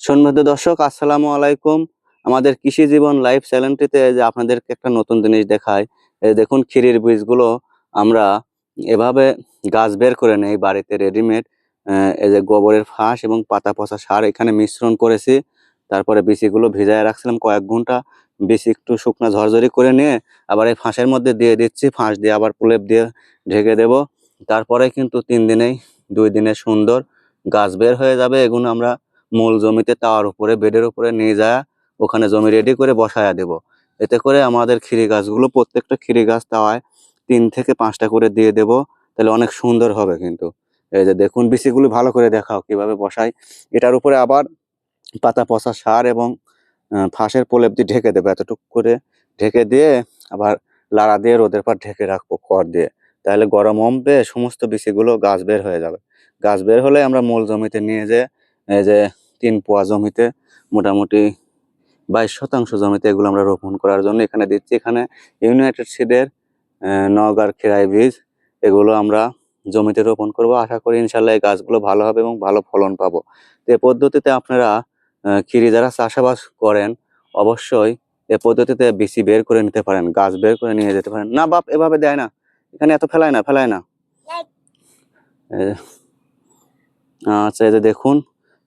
সম্মানিত দর্শক, আসসালামু আলাইকুম। আমাদের কৃষি জীবন লাইভ চ্যানেলটিতে যে আপনাদেরকে একটা নতুন জিনিস দেখায় দেখুন ক্ষীরের বীজগুলো আমরা এভাবে গাছ বের করে নেই, বাড়িতে রেডিমেড এই যে গোবরের ফাঁস এবং পাতা পচা সার এখানে মিশ্রণ করেছি। তারপরে বিচিগুলো ভিজায় রাখছিলাম কয়েক ঘণ্টা, বিচি একটু শুকনো ঝরঝরি করে নিয়ে আবার এই ফাঁসের মধ্যে দিয়ে দিচ্ছি, ফাঁস দিয়ে আবার প্রলেপ দিয়ে ঢেকে দেব। তারপরে কিন্তু তিন দিনেই, দুই দিনে সুন্দর গাছ বের হয়ে যাবে। এগুলো আমরা মূল জমিতে তার উপরে, বেডের উপরে নিয়ে যায়, ওখানে জমি রেডি করে বসায়া দেব। এতে করে আমাদের ক্ষীরি গাছগুলো, প্রত্যেকটা ক্ষীরি গাছ তাওয়ায় তিন থেকে পাঁচটা করে দিয়ে দেব, তাহলে অনেক সুন্দর হবে কিন্তু। এই যে দেখুন, বিচিগুলো ভালো করে দেখাও কীভাবে বসাই। এটার উপরে আবার পাতা পচা সার এবং ফাঁসের প্রলেপ ঢেকে দেবো। এতটুকু করে ঢেকে দিয়ে আবার লাড়া দিয়ে রোদের পর ঢেকে রাখব খড় দিয়ে। তাহলে গরম অম্পে সমস্ত বিচিগুলো গাছ বের হয়ে যাবে। গাছ বের হলে আমরা মূল জমিতে নিয়ে যে এই যে তিন পোয়া জমিতে, মোটামুটি বাইশ শতাংশ জমিতে এগুলো আমরা রোপণ করার জন্য এখানে দিচ্ছি। এখানে ইউনাইটেড সিডের নগার খেরাই বীজ, এগুলো আমরা জমিতে রোপণ করব। আশা করি ইনশাল্লাহ এই গাছগুলো ভালো হবে এবং ভালো ফলন পাবো। তো এই পদ্ধতিতে আপনারা ক্ষীরি যারা চাষাবাস করেন, অবশ্যই এ পদ্ধতিতে বেশি বের করে নিতে পারেন, গাছ বের করে নিয়ে যেতে পারেন। না বাপ, এভাবে দেয় না। এখানে এত ফেলায় না ফেলায় না। আচ্ছা এই যে দেখুন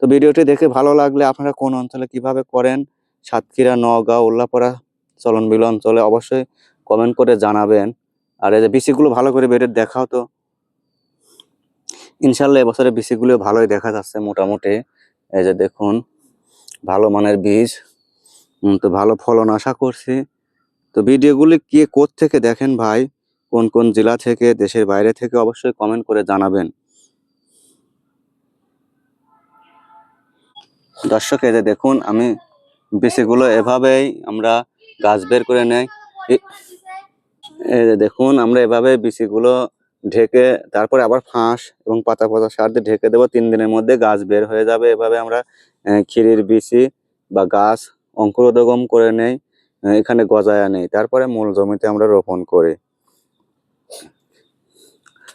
তো ভিডিওটি দেখে ভালো লাগলে আপনারা কোন অঞ্চলে কীভাবে করেন? সাতক্ষীরা, নওগাঁ, উল্লাপাড়া, চলনবিল অঞ্চলে অবশ্যই কমেন্ট করে জানাবেন। আর এই যে বিচিগুলো ভালো করে বেড়ে দেখাও তো। ইনশাল্লাহ এবছরে বিচিগুলো ভালোই দেখা যাচ্ছে মোটামুটি। এই যে দেখুন, ভালো মানের বীজ তো ভালো ফলন আশা করছি। তো ভিডিওগুলি কে থেকে দেখেন ভাই? কোন কোন জেলা থেকে, দেশের বাইরে থেকে অবশ্যই কমেন্ট করে জানাবেন। দর্শক যে দেখুন, আমি বিচিগুলো এভাবেই আমরা গাছ বের করে নেই। দেখুন, আমরা এভাবে বিচিগুলো ঢেকে, তারপরে আবার ফাঁস এবং পাতা পাতা সার দিয়ে ঢেকে দেবো। তিন দিনের মধ্যে গাছ বের হয়ে যাবে। এভাবে আমরা ক্ষীরের বিচি বা গাছ অঙ্কুরোদগম করে নেই এখানে গজায়া নেই। তারপরে মূল জমিতে আমরা রোপণ করি।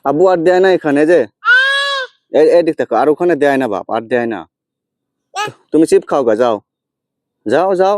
আব্বু আর দেয় না এখানে যে? এই থেকে, আর ওখানে দেয় না বাপ, আর দেয় না। তুমি চিপ খাও গা যাও যাও যাও